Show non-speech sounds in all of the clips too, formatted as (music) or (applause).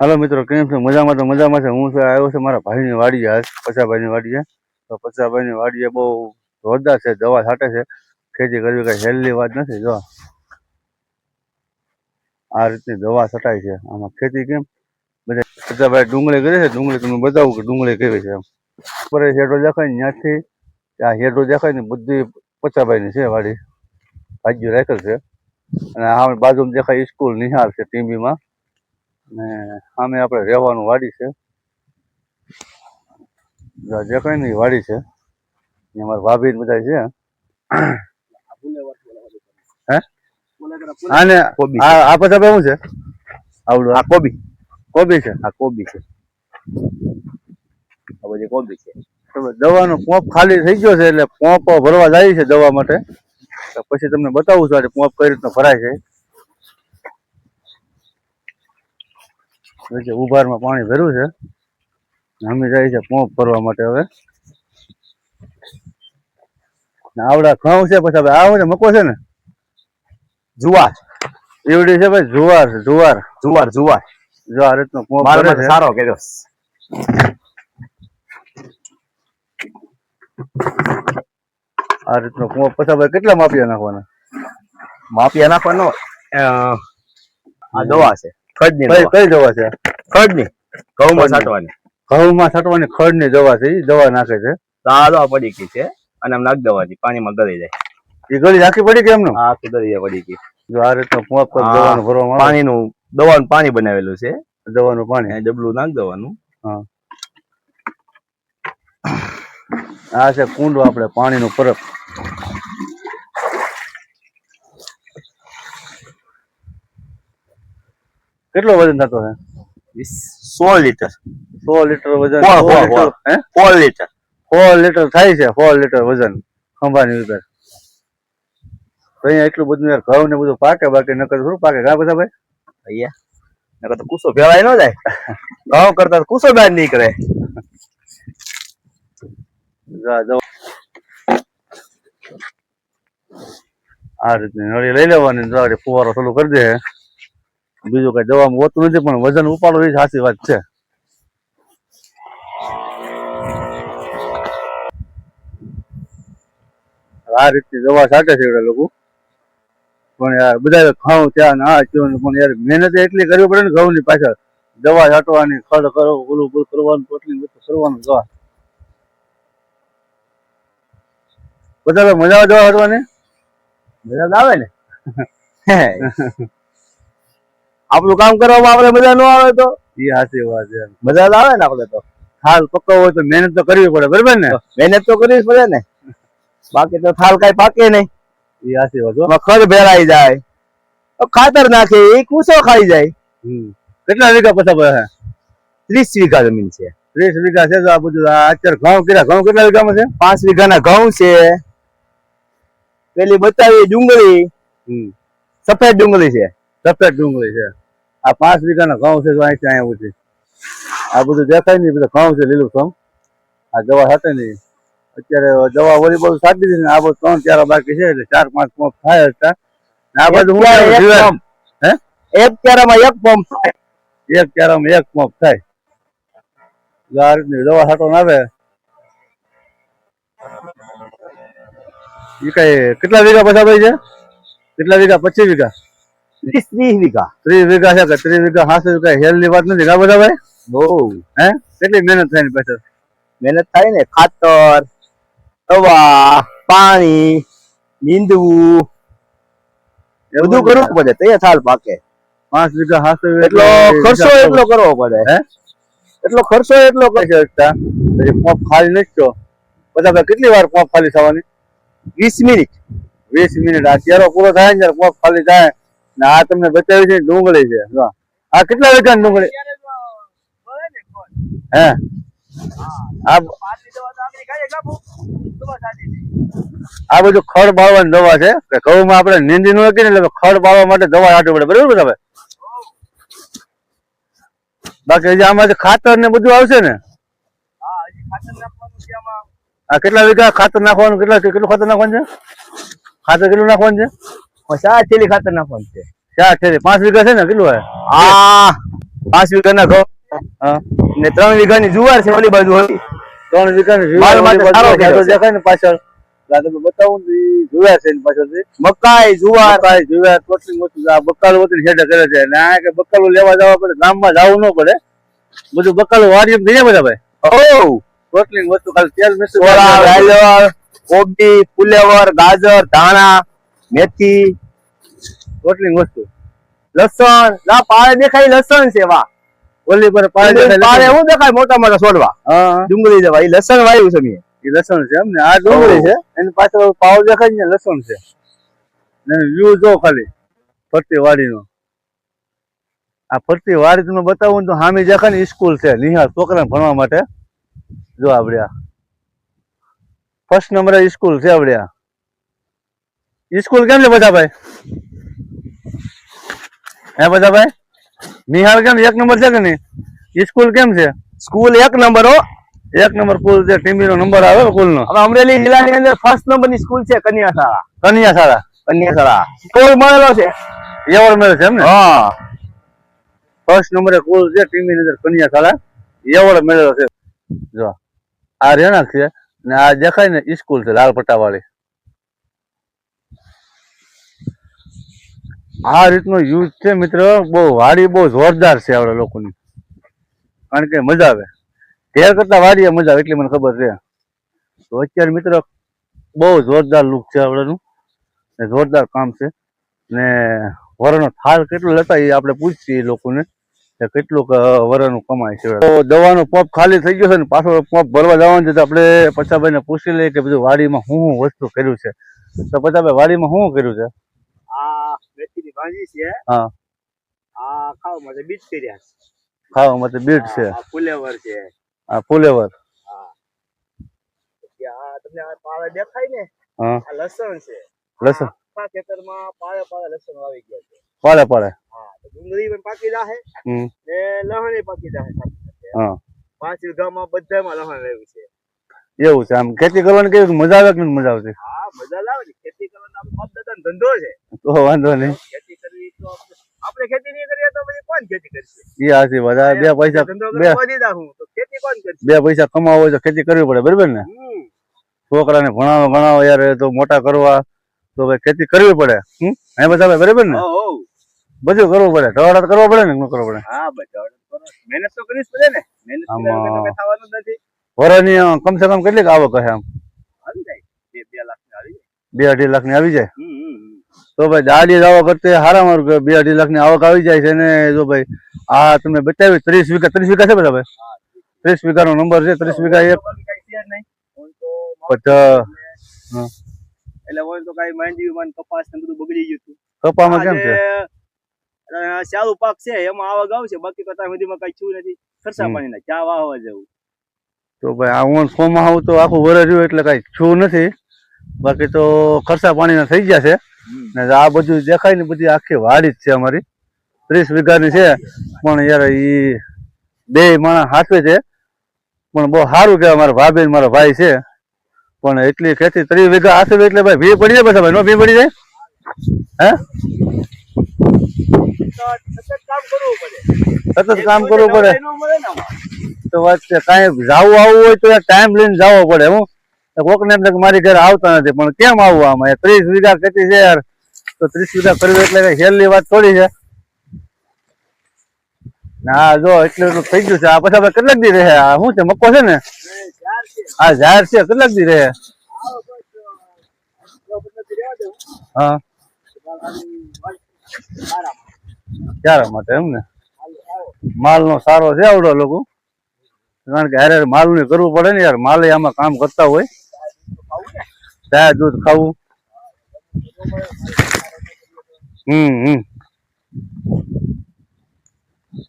હાલો મિત્રો, કેમ છો? મજામાં તો મજામાં છે. હું આવ્યો છે મારા ભાઈની વાડીએ આજ, પચાભાઈની વાડીએ. તો પચાભાઈની વાડીએ બહુ જોરદાર છે, દવા છાંટે છે. ખેતી કરવી કઈ હેલ્ધી વાત નથી, જો. આ રીતની દવા છટાય છે. આમાં ખેતી કેમ? બધા પચાભાઈ ડુંગળી કરે છે, ડુંગળી તમને બતાવું કે ડુંગળી કેવી છે એમ. ઉપર હેડો દેખાય ને ત્યાંથી આ હેડો દેખાય ને બધી પચાભાઈની છે વાડી. ભાગ્ય રાખેલ છે. અને આ બાજુમાં દેખાય સ્કૂલ નિહાળ છે ટીમ્બીમાં ને સામે આપણે રહેવાનું વાડી છે. જો કઈ નહીં વાડી છે. અમારા ભાભી ને બધા છે. હે? આને કોબી. આ પછી શું છે? આવડું આ? કોબી. કોબી છે? આ કોબી છે. આ બધી કોબી છે. દવાનો પોંપ ખાલી થઈ ગયો છે એટલે પોંપ ભરવા જાય છે દવા માટે. પછી તમને બતાવું છું આજે પોંપ કઈ રીતનો ભરાય છે. વચ્ચે ઉભારમાં પાણી ભર્યું છે. અમે જાય છે પોંપ ભરવા માટે હવે. આવડા ઘઉં છે પછી હવે આવો છે મકો છે ને? જુવાર. એવડી છે ભાઈ જુવાર જુવાર. જુવાર જુવાર. જુવાર એટલો રીતનો પોંપ સારો કર્યો આ રીતનો પોંપ પછી ભાઈ કેટલા માપિયા નાખવાના? માપિયા નાખવાનો આ દવા છે. ખડની કઈ દવા. છે? ખડની. ઘઉંમાં. છાંટવાની ઘઉંમાં છાંટવાની ખડની દવા છે એ દવા નાખે છે? તો આ દવા પડી ગઈ છે અને આમ નાખ દેવાની પાણીમાં ગળી જાય. એ ગળી આખી પડી કે એમનું? આખી ગળી જાય પડી ગઈ. જો આ રીતનો પોંપ કરી દવાનું ભરવામાં પાણીનું દવાનું પાણી બનાવેલું છે. દવાનું પાણી. ડબલું નાખ દેવાનું. આ છે કુંડો આપણે પાણીનું પરબ. કેટલો વજન થતો છે સોળ લીટર. સો લીટર વજન. Four, litre four. લીટર. થાય છે ફોર લીટર વજન ખંભાની ઉપર અહીંયા એટલું બધું ઘઉં ને બધું પાકે બાકી નકર થોડું પાકે? ઘણા બધા ભાઈ અહીંયા. નકર તો કુસો ભેળાય ન જાય. ઘઉં કરતા કુસો બહાર નીકળે. આ રીતે નળી લઈ લેવાની ફુવારો ચાલુ કરી દે. બીજું કઈ દવામાં હોતું નથી, પણ વજન ઉપાડો એ સાચી વાત છે. આ રીતની દવા છાંટે છે લોકો. પણ યાર બધા ખાઉં, ત્યાં આ થયું પણ યાર, મહેનત એટલી કરવી પડે ને ઘઉંની પાછળ. દવા છાંટવાની, ખડ કરો ઓલું બધું કરવાનું પોટલી બધું કરવાનું દવા બધા મજા આવે દવા છાંટવાની? મજા આવે ને? (laughs) આપણું કામ કરવામાં આપણે મજા ન આવે તો? એ સાચી વાત છે. મજા આવે ને આપણે તો? થાલ પક્કો હોય તો મહેનત તો કરવી પડે બરાબર ને? મહેનત તો કરવી પડે ને. બાકી તો થાલ કઈ પાકે નહીં. એ સાચી વાત ખર ભેરાઈ જાય. ખાતર નાખે એ કૂસો ખાઈ જાય. કેટલા વીઘા પછા ત્રીસ વીઘા જમીન છે. ત્રીસ વીઘા છે તો આ બધું અત્યારે ઘઉં કેટલા ઘઉં કેટલા વીઘામાં છે? પાંચ વીઘાના ઘઉં છે. પેલી બતાવી ડુંગળી. સફેદ ડુંગળી છે. સફેદ ડુંગળી છે. આ પાંચ વીઘાના ઘઉં છે અહીંથી અહીંયા ઉઠી આ બધું દેખાય નહીં બધું ઘઉં છે લીલું ઘઉં. આ દવા હતી નહીં. અત્યારે દવા વળી બધું સાટી દીધી ને આ બધું ત્રણ ચાર બાકી છે એટલે ચાર પાંચ પંપ થાય હતા આ બધું હું એક. હે? એક પંપ એક ચારામાં એક પંપ થાય. આ રીતની દવા છાંટો આવે. એ કઈ કેટલા વીઘા પછા ભાઈ છે? કેટલા વીઘા? પચીસ વીઘા? ત્રીસ ત્રીસ વીઘા. ત્રીસ વીઘા છે કે ત્રીસ વીઘા હાથ વીઘા હેલની વાત નથી કા બધા ભાઈ બહુ. હે? કેટલી મહેનત થાય ને પાછળ? મહેનત થાય ને ખાતર દવા પાણી નીંદવું એ બધું કરવું પડે તો થાલ પાકે. પાંચ વીઘા એટલો ખર્ચો એટલો કરવો પડે. હે? એટલો ખર્ચો એટલો કર- પછી પંપ ખાલી થયો બધા કેટલી વાર પંપ ખાલી થવાની? વીસ મિનિટ. વીસ મિનિટ. ચેરો પૂરો થાય ને પંપ ખાલી થાય. આ તમને બતાવી છે ડુંગળી છે. આ કેટલા વીઘા ડુંગળી? હે? આ બધું ખડ બાળવાની દવા છે. કે ઘઉંમાં આપણે નીંદી નું ને એટલે ખડ બાળવા માટે દવા છાંટવી પડે. બરાબર તમે બાકી આમાં ખાતર ને બધું આવશે ને? આ કેટલા વીઘા ખાતર નાખવાનું? કેટલા કેટલું ખાતર નાખવાનું છે? ખાતર કેટલું નાખવાનું છે? આ થેલી ખાતર નાખવાનું છે. ચાર છે પાંચ વીઘા છે ને કેટલું આ પાંચ વીઘાના ઘઉં હા. ને ત્રણ વીઘાની જુવાર છે ઓલી બાજુ હોય ત્રણ વીઘા ની જુવાર. દેખાય ને પાછળ. તમે બતાવું ને જુવાર છે એની મકાઈ જુવાર. બકાલ જુવાર ટોટલી વસ્તુ આ બકાલ વતી હેઠે કરે છે. આ કે બકાલું લેવા જવા પડે ગામમાં જવું ન પડે. બધું બકાલું વાડીએ દઈએ બધા ભાઈ. ઓ ટોટલી વસ્તુ ખાલી તેલ મિક્સ કોબી ફુલેવર ગાજર ધાણા. મેથી ટોટલી વસ્તુ. લસણ ના પાળે દેખાય લસણ છે વાહ. ઓલી પર પાડે પાળે શું દેખાય મોટા મોટા છોડવા? ડુંગળી દેવા એ લસણ વાવ્યું છે મેં. એ લસણ છે એમ ને? આ ડુંગળી છે? એની પાછળ પાવ દેખાય ને લસણ છે. ને વ્યૂ જો ખાલી ફરતી વાડીનો. આ ફરતી વાડી તમને બતાવું તો હામી દેખાય ને સ્કૂલ છે નિહાળ છોકરાને ભણવા માટે. જો આપણે આ ફર્સ્ટ નંબર સ્કૂલ છે આપણે આ સ્કૂલ કેમ છે બધા ભાઈ હે બધા ભાઈ નિહાલ કેમ? એક નંબર છે કે નહીં? સ્કૂલ કેમ છે? સ્કૂલ એક નંબર હો. એક નંબર કુલ છે ટીમી નો નંબર આવે કુલ નો હવે અમરેલી જિલ્લાની અંદર ફર્સ્ટ નંબરની સ્કૂલ છે કન્યાશાળા. કન્યાશાળા. કન્યા શાળા કન્યા શાળા સ્કૂલ મળેલો છે. એવોર્ડ મળે છે એમ ને હા. ફર્સ્ટ નંબરે કુલ છે ટીમી ની અંદર કન્યા શાળા એવોર્ડ મળેલો છે. જો આ રેણાક છે ને આ દેખાય ને સ્કૂલ છે લાલ પટ્ટા વાળી આ રીતનો યુઝ છે મિત્ર, બહુ વાડી બહુ જોરદાર છે આપણે લોકોની. કારણ કે મજા આવે. તેર કરતા વાડીએ મજા આવે, એટલી મને ખબર છે. તો અત્યારે મિત્ર, બહુ જોરદાર લુક છે આપણાનું જોરદાર કામ છે. ને વરનો થાળ કેટલો લેતા એ આપણે પૂછીએ લોકોને, કે કેટલું વરનું કમાય છે. તો દવાનો પંપ ખાલી થઈ ગયો છે ને, પાછો પંપ ભરવા જવાનું છે તો આપણે પચાભાઈને પૂછી લઈએ કે બધું વાડીમાં શું શું વસ્તુ કર્યું છે. તો પચાભાઈ વાડીમાં શું કર્યું છે? ભાજી છે. હા. આ ખાવા માટે બીજ કર્યા ખાવા માટે બીટ છે. આ ફુલેવર છે. આ ફુલેવર. પછી આ તમને આ પાળે દેખાય ને હા. આ લસણ છે. લસણ. આખા ખેતરમાં પાળે પાળે લસણ વાવી ગયા છે. પાડે પાડે હા તો ડુંગળી પણ પાકી જાહે હમ. ને લહણ પાકી જાહે. હા. પાંચ વીઘામાં બધામાં લહણ લેવું છે. એવું છે. આમ ખેતી કરવાની કેવી મજા આવે કે મજા આવતી? હા મજા ને. ખેતી કરવાનો આપણો બાપ દાદાનો ધંધો છે. તો વાંધો નહીં. આપણે- ખેતી નહીં કરીએ તો પછી કોણ ખેતી કરશે? એ હાથી બધા બે પૈસા બે ખેતી કોણ કરશે? બે પૈસા કમાવો હોય તો ખેતી કરવી પડે બરાબર ને? છોકરાને ભણાવો ભણાવો યાર તો મોટા કરવા. તો ભાઈ ખેતી કરવી પડે હમ? હે બધા બરાબર ને? હો, હો. બધું કરવું પડે ઢવાડા કરવો પડે ને કરવો પડે? હા બધા મહેનત તો કરવી પડે. ને. મહેનત થવાનું નથી. વરાની કમસે કમ કેટલીક આવક હશે આમ? બે અઢી લાખની આવી જાય. તો ભાઈ દાડી આવક કરતે હારામાં હારું બે અઢી લાખની આવક આવી જાય છે ને જો ભાઈ આ તમે બતાવી ત્રીસ વીઘા ત્રીસ વીઘા છે બધા ભાઈ? ત્રીસ વીઘા નો નંબર છે ત્રીસ વીઘા એક. એટલે હોય તો કાંઈ માંડવી માં કપાસ ને બધું બગડી ગયું હતું. કપામાં કેમ છે? આજે, પાક છે એમાં આવક આવશે બાકી તો ત્યાં સુધીમાં કઈ છું નથી. ખર્ચા પાણી ના ચા વાવવા જવું. તો ભાઈ આ ફોર્મ આવું તો આખું વરસ એટલે કઈ છું નથી. બાકી તો ખર્ચા પાણીના થઈ ગયા છે. ને આ બધું દેખાય ને બધી આખી વાડી જ છે અમારી. ત્રીસ વીઘાની છે પણ યાર ઈ બે માણસ હાથવે છે. પણ બહુ સારું કે મારા ભાભી મારા ભાઈ છે. પણ એટલી ખેતી ત્રીસ વીઘા હાથવે એટલે ભાઈ ભી પડી જાય બધા ભાઈ નો ભી પડી જાય? હે? સતત કામ કરવું પડે. તો વાત છે કાંઈ જાવું આવવું હોય તો ટાઈમ લઈને જવો પડે હું. કોક ને એમ કે મારી ઘરે આવતા નથી, પણ કેમ આવવું આમાં? ત્રીસ વીઘા ખેતી છે યાર. તો ત્રીસ વીઘા કરવી એટલે કઈ હેલની વાત થોડી છે. ના જો એટલું એટલું થઈ ગયું છે. આ પછી આપણે કેટલાક દી રહે? આ શું છે, મક્કો છે ને? હા જાહેર છે. કેટલાક દી રહે. હા. ક્યારે માટે એમ ને? માલ નો સારો છે આવડો લોકો. કારણ કે હારે માલ ને કરવું પડે ને યાર. માલે આમાં કામ કરતા હોય. ને? દૂધ ખાવું. હમ હમ.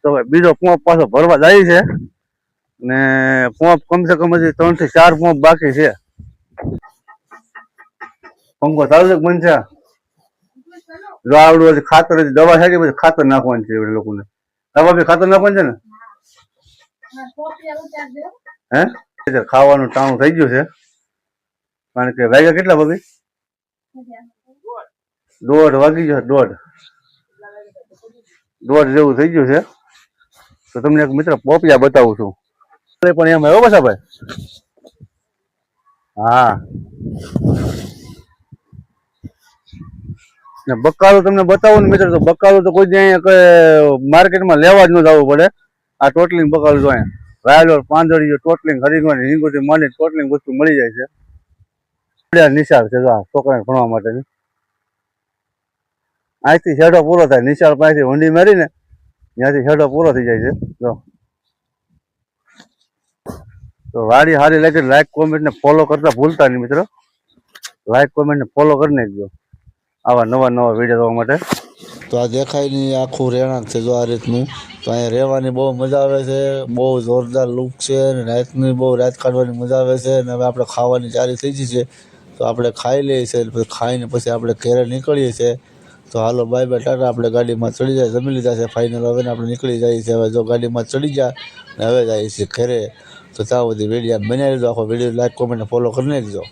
તો બીજો પોંપ પાછો ભરવા જાય છે. ને પોપ કમસે કમ હજી ત્રણથી ચાર પોપ બાકી છે. પંખો ચાલુ છે છે? જો આવડું હજી ખાતર હજી દવા છે પછી ખાતર નાખવાનું છે એ લોકોને. દવા બી ખાતર નાખવાનું છે ને? હે? ખાવાનું ટાણું થઈ ગયું છે. કારણ કે વાગ્યા કેટલા ભાભી દોઢ વાગી ગયો, દોઢ. દોઢ જેવું થઈ ગયું છે. તો તમને એક મિત્ર પોપિયા બતાવું છું. પણ એમ આવ્યો પાછા ભાઈ? હા. ને બકાલું તમને બતાવું ને મિત્ર, તો બકાલું તો કોઈ અહીંયા માર્કેટમાં લેવા જ ન જવું પડે. આ ટોટલિંગ બકાલું તો અહીંયા. વાયલો પાંદડીઓ, ટોટલિંગ હરિંગવાની હિંગોથી માંડી, ટોટલિંગ વસ્તુ મળી જાય છે. નિશાળ છે છોકરાને ભણવા માટેની. અહીંથી હેડો પૂરો થાય, નિશાળ પાસેથી વંડી મારીને ત્યાંથી હેડો પૂરો થઈ જાય છે. જો. તો વાડી સારી લાગે લાઈક કોમેન્ટ ને ફોલો કરતા ભૂલતા નહીં મિત્રો. લાઈક કોમેન્ટ ને ફોલો કરી નાખજો. આવા નવા નવા વીડિયો જોવા માટે. તો આ દેખાય નહીં આખું રહેણાંક છે જો આ રીતનું. તો અહીંયા રહેવાની બહુ મજા આવે છે, બહુ જોરદાર લુક છે, અને રાતની બહુ રાત કાઢવાની મજા આવે છે, અને હવે આપણે ખાવાની ચારી થઈ ગઈ છે. તો આપણે ખાઈ લઈએ છીએ ખાઈને પછી આપણે ઘેરે નીકળીએ છીએ. તો હાલો બાય બાય ટાટા, આપણે ગાડીમાં ચડી જાય, જમી લીધા છે ફાઇનલ હવે આપણે નીકળી જઈએ છીએ. હવે જો ગાડીમાં ચડી જાય ને હવે જઈએ છીએ ઘરે. તો ત્યાં બધી વીડિયો બનાવી દીધો આખો વીડિયો લાઈક કોમેન્ટ ફોલો કરી નાખજો.